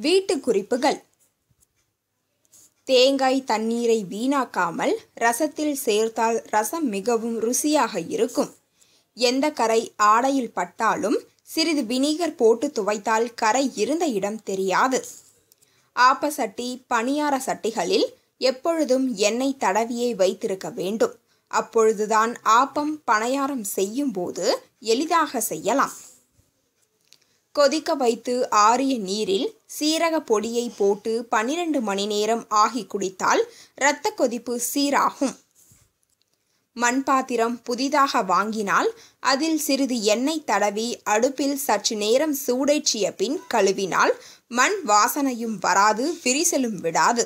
வீட்டு குறிப்புகள் தேங்காய் தண்ணீரை வீணாக்காமல் ரசத்தில் சேர்த்தால் ரசம் மிகவும் ருசியாக இருக்கும். எந்த கரை ஆடையில் பட்டாலும் சிறிது வினிகர் போட்டு துவைத்தால் கரை இருந்த இடம் தெரியாது. ஆப்ப சட்டி பணியார சட்டிகளில் எப்பொழுதும் எண்ணெய் தடவியே வைத்திருக்க வேண்டும். அப்பொழுதுதான் ஆப்பம் பணியாரம் செய்யும் போது எளிதாக செய்யலாம். கொதிக்க வைத்து ஆறிய நீரில் சீரக பொடியை போட்டு பன்னிரண்டு மணி நேரம் ஆகி குடித்தால் இரத்த கொதிப்பு சீராகும். மண் பாத்திரம் புதிதாக வாங்கினால் அதில் சிறிது எண்ணெய் தடவி அடுப்பில் சற்று நேரம் சூடேற்றிய பின் கழுவினால் மண் வாசனையும் வராது விரிசலும் விடாது.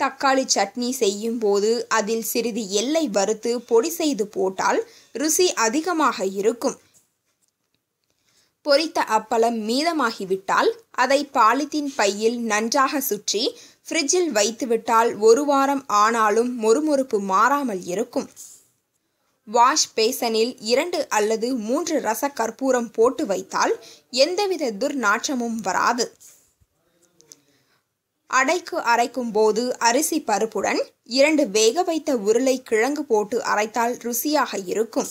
தக்காளி சட்னி செய்யும் போது அதில் சிறிது எல்லை வறுத்து பொடி செய்து போட்டால் ருசி அதிகமாக இருக்கும். பொரித்த அப்பளம் மீதமாகிவிட்டால் அதை பாலித்தீன் பையில் நன்றாக சுற்றி ஃப்ரிட்ஜில் வைத்துவிட்டால் ஒரு வாரம் ஆனாலும் மொறுமொறுப்பு மாறாமல் இருக்கும். வாஷ் பேசனில் இரண்டு அல்லது மூன்று ரச கற்பூரம் போட்டு வைத்தால் எந்தவித துர்நாற்றமும் வராது. அடைக்கு அரைக்கும் போது அரிசி பருப்புடன் இரண்டு வேக வைத்த உருளை கிழங்கு போட்டு அரைத்தால் ருசியாக இருக்கும்.